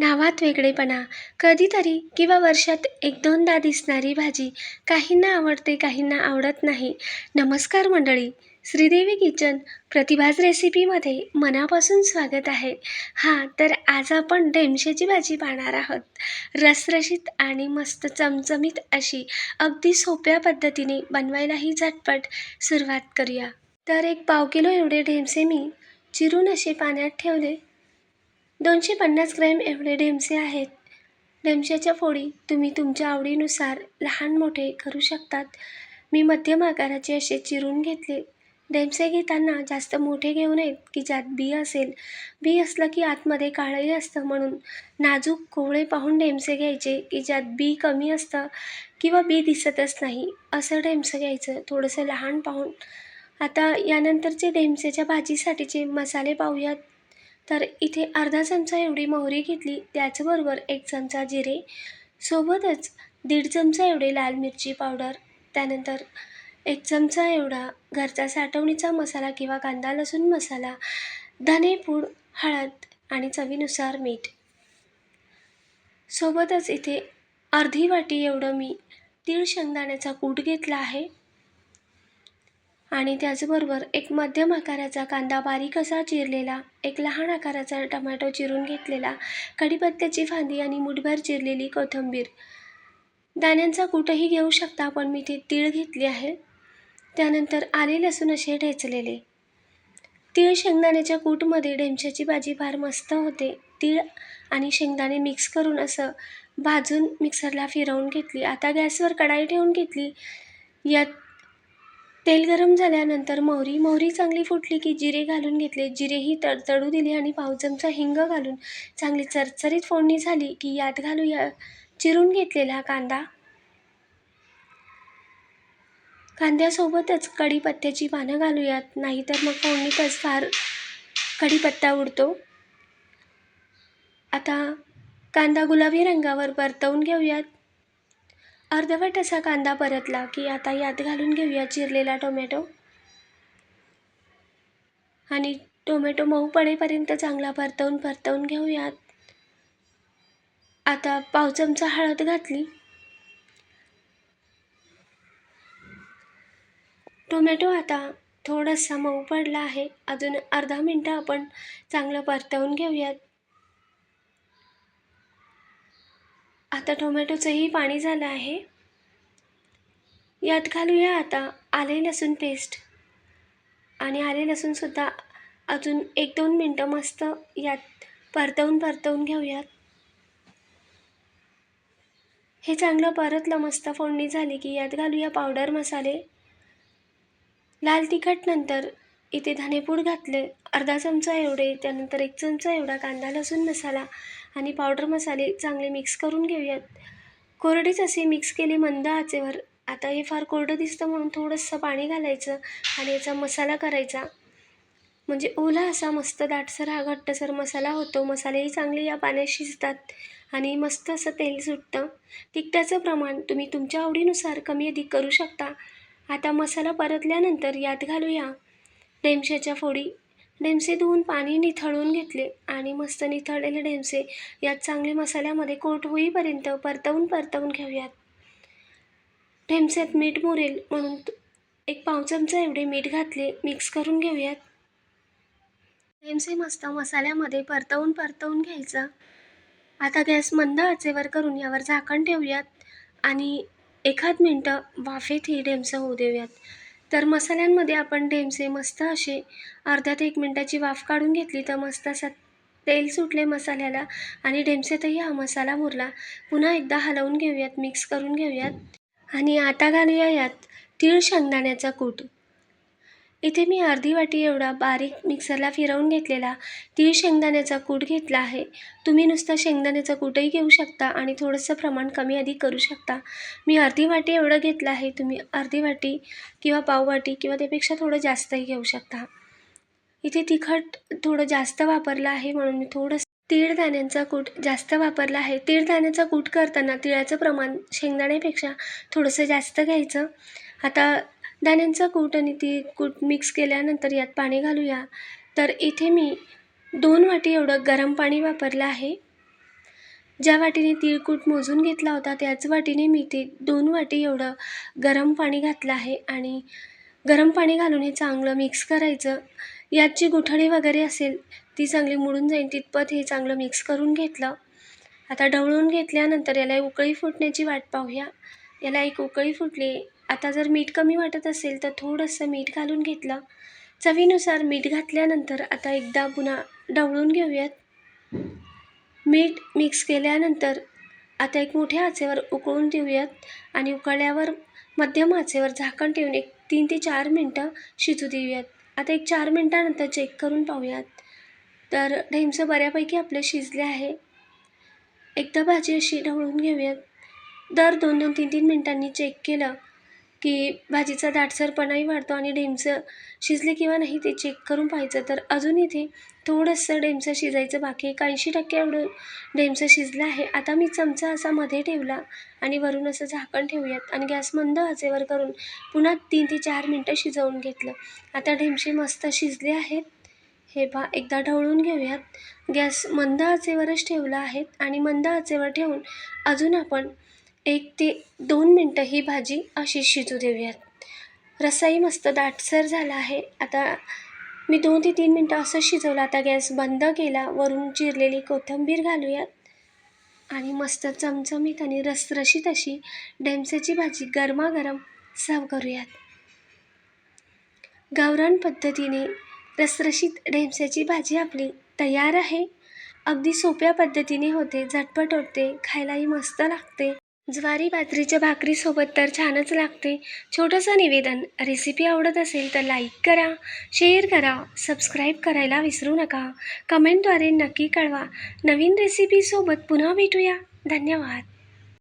नावात वेगळेपणा. कधीतरी किंवा वर्षात एक दोनदा दिसणारी भाजी काहींना आवडते काहींना आवडत नाही. नमस्कार मंडळी. श्रीदेवी किचन प्रतिभाज रेसिपीमध्ये मनापासून स्वागत आहे. हां तर आज आपण डेमशेची भाजी पाहणार आहोत. रसरशीत आणि मस्त चमचमीत अशी अगदी सोप्या पद्धतीने बनवायलाही झटपट सुरुवात करूया. तर एक पाव किलो एवढे ढेमसे मी चिरून असे पाण्यात ठेवले. दोनशे पन्नास ग्रॅम एवढे डेमसे आहेत. डेमशाच्या फोडी तुम्ही तुमच्या आवडीनुसार लहान मोठे करू शकतात. मी मध्यम आकाराचे असे चिरून घेतले. डेमसे घेताना जास्त मोठे घेऊ नयेत की ज्यात बी असेल. बी असलं की आतमध्ये काळंही असतं म्हणून नाजूक कोवळे पाहून डेमसे घ्यायचे की ज्यात बी कमी असतं किंवा बी दिसतच नाही असं डेमसं घ्यायचं थोडंसं लहान पाहून. आता यानंतरचे डेमसेच्या भाजीसाठीचे मसाले पाहूयात. तर इथे अर्धा चमचा एवढी मोहरी घेतली त्याचबरोबर एक चमचा जिरे सोबतच दीड चमचा एवढे लाल मिरची पावडर त्यानंतर एक चमचा एवढा घरचा साठवणीचा मसाला किंवा कांदा लसूण मसाला धनेपूड हळद आणि चवीनुसार मीठ. सोबतच इथे अर्धी वाटी एवढं मी तीळ शेंगदाण्याचा कूट घेतला आहे. आणि त्याचबरोबर एक मध्यम आकाराचा कांदा बारीक असा चिरलेला एक लहान आकाराचा टमॅटो चिरून घेतलेला कढीपत्त्याची फांदी आणि मुठभर चिरलेली कोथिंबीर. दाण्यांचा कूटही घेऊ शकता पण मी ते तीळ घेतली आहे. त्यानंतर आले लसूण असे ठेचलेले. तीळ शेंगदाण्याच्या कूटमध्ये ढेमशाची भाजी फार मस्त होते. तीळ आणि शेंगदाणे मिक्स करून असं भाजून मिक्सरला फिरवून घेतली. आता गॅसवर कढाई ठेवून घेतली. यात तेल गरम झाल्यानंतर मोहरी मोहरी चांगली फुटली की जिरे घालून घेतले. जिरेही तडतडू दिले आणि पाव चमचा हिंग घालून चांगली चरचरीत फोडणी झाली की यात घालूया चिरून घेतलेला कांदा. कांद्यासोबतच कढीपत्त्याची पानं घालूयात नाहीतर मग फोडणीतच फार कढीपत्ता उडतो. आता कांदा गुलाबी रंगावर परतवून घेऊयात. अर्धवट असा कांदा परतला की आता यात घालून घेऊया चिरलेला टोमॅटो. आणि टोमॅटो मऊ पडेपर्यंत चांगला परतवून परतवून घेऊयात. आता पाव चमचा हळद घातली. टोमॅटो आता थोडासा मऊ पडला आहे. अजून अर्धा मिनटं आपण चांगलं परतवून घेऊयात. आता टोमॅटोचंही पाणी झालं आहे. यात घालूया आता आले लसूण पेस्ट आणि आले लसूणसुद्धा अजून एक दोन मिनटं मस्त यात परतवून परतवून घेऊयात. हे चांगलं परतलं मस्त फोडणी झाली की यात घालूया पावडर मसाले. लाल तिखट नंतर इथे धनेपूड घातले अर्धा चमचा एवढे त्यानंतर एक चमचा एवढा कांदा लसूण मसाला आणि पावडर मसाले चांगले मिक्स करून घेऊयात. कोरडेच असे मिक्स केले मंद आचेवर. आता हे फार कोरडं दिसतं म्हणून थोडंसं पाणी घालायचं आणि याचा मसाला करायचा. म्हणजे ओला असा मस्त दाटसर हा घट्टसर मसाला होतो. मसालेही चांगले या पाण्यात शिजतात आणि मस्त असं तेल सुटतं. तिखटाचं प्रमाण तुम्ही तुमच्या आवडीनुसार कमी अधिक करू शकता. आता मसाला परतल्यानंतर यात घालूया. डेमशाच्या फोडी. डेमसे धुवून पाणी निथळून घेतले आणि मस्त निथळलेले डेमसे यात चांगले मसाल्यामध्ये कोट होईपर्यंत परतवून परतवून घेऊयात. ढेमस्यात मीठ मुरेल म्हणून एक पाव चमचा एवढे मीठ घातले मिक्स करून घेऊयात. ढेमसे मस्त मसाल्यामध्ये परतवून परतवून घ्यायचा. आता गॅस मंद आचेवर करून यावर झाकण ठेवूयात आणि एखाद मिनटं वाफेत ही ढेमसं होऊ देऊयात. तर मसाल्यांमध्ये आपण ढेमसे मस्त असे अर्ध्यात एक मिनटाची वाफ काढून घेतली तर मस्त असा तेल सुटले मसाल्याला आणि ढेमसेतही हा मसाला मुरला. पुन्हा एकदा हलवून घेऊयात मिक्स करून घेऊयात. आणि आता घालूया यात तीळ शेंगदाण्याचा कूट. इथे मी अर्धी वाटी एवढा बारीक मिक्सरला फिरवून घेतलेला तीळ शेंगदाण्याचा कूट घेतला आहे. तुम्ही नुसता शेंगदाण्याचा कूटही घेऊ शकता आणि थोडंसं प्रमाण कमी अधिक करू शकता. मी अर्धी वाटी एवढं घेतलं आहे. तुम्ही अर्धी वाटी किंवा पाववाटी किंवा त्यापेक्षा थोडं जास्तही घेऊ शकता. इथे तिखट थोडं जास्त वापरलं आहे म्हणून मी थोडं तीळ दाण्यांचा कूट जास्त वापरला आहे. तीळ दाण्याचा कूट करताना तिळाचं प्रमाण शेंगदाण्यापेक्षा थोडंसं जास्त घ्यायचं. आता दाण्यांचा कूट आणि ती कूट मिक्स केल्यानंतर यात पाणी घालूया. तर इथे मी दोन वाटी एवढं गरम पाणी वापरलं आहे. ज्या वाटीने तिळकूट मोजून घेतला होता त्याच वाटीने मी ते दोन वाटी एवढं गरम पाणी घातलं आहे आणि गरम पाणी घालून हे चांगलं मिक्स करायचं. यात जी गुठळी वगैरे असेल ती चांगली मुडून जाईल तितपत हे चांगलं मिक्स करून घेतलं. आता ढवळून घेतल्यानंतर याला उकळी फुटण्याची वाट पाहूया. याला एक उकळी फुटली. आता जर मीठ कमी वाटत असेल तर थोडंसं मीठ घालून घेतलं. चवीनुसार मीठ घातल्यानंतर आता एकदा पुन्हा ढवळून घेऊयात. मीठ मिक्स केल्यानंतर आता एक मोठ्या आचेवर उकळून देऊयात आणि उकळल्यावर मध्यम आचेवर झाकण ठेवून एक तीन ते चार मिनटं शिजू देऊयात. आता एक चार मिनटानंतर चेक करून पाहूयात. तर ढेमसं बऱ्यापैकी आपलं शिजले आहे. एकदा भाजी अशी ढवळून घेऊयात. दर दोन दोन तीन तीन मिनटांनी चेक केलं की भाजीचा दाटसरपणाही वाढतो आणि ढेमसं शिजले किंवा नाही ते चेक करून पाहायचं. तर अजून इथे थोडंसं ढेमसं शिजायचं बाकी एक ऐंशी टक्के एवढं ढेमसं शिजलं आहे. आता मी चमचा असा मध्ये ठेवला आणि वरून असं झाकण ठेवूयात आणि गॅस मंद आचेवर करून पुन्हा तीन ते चार मिनटं शिजवून घेतलं. आता ढेमसे मस्त शिजले आहेत. हे पहा एकदा ढवळून घेऊयात. गॅस मंद आचेवरच ठेवला आहे आणि मंद आचेवर ठेवून अजून आपण एक ते दोन मिनटं ही भाजी अशी शिजू देऊयात. रस्साही मस्त दाटसर झाला आहे. आता मी दोन ते तीन मिनटं असं शिजवलं. आता गॅस बंद केला. वरून चिरलेली कोथिंबीर घालूयात. आणि मस्त चमचमीत आणि रसरशीत अशी डेमसेची भाजी गरमागरम सर्व करूयात. गावरान पद्धतीने रसरशीत डेमसेची भाजी आपली तयार आहे. अगदी सोप्या पद्धतीने होते. झटपट होते खायलाही मस्त लागते. ज्वारी बाजरीच्या भाकरीसोबत तर छानच लागते. छोटंसं निवेदन रेसिपी आवडत असेल तर लाईक करा शेअर करा सबस्क्राईब करायला विसरू नका. कमेंटद्वारे नक्की कळवा. नवीन रेसिपीसोबत पुन्हा भेटूया. धन्यवाद.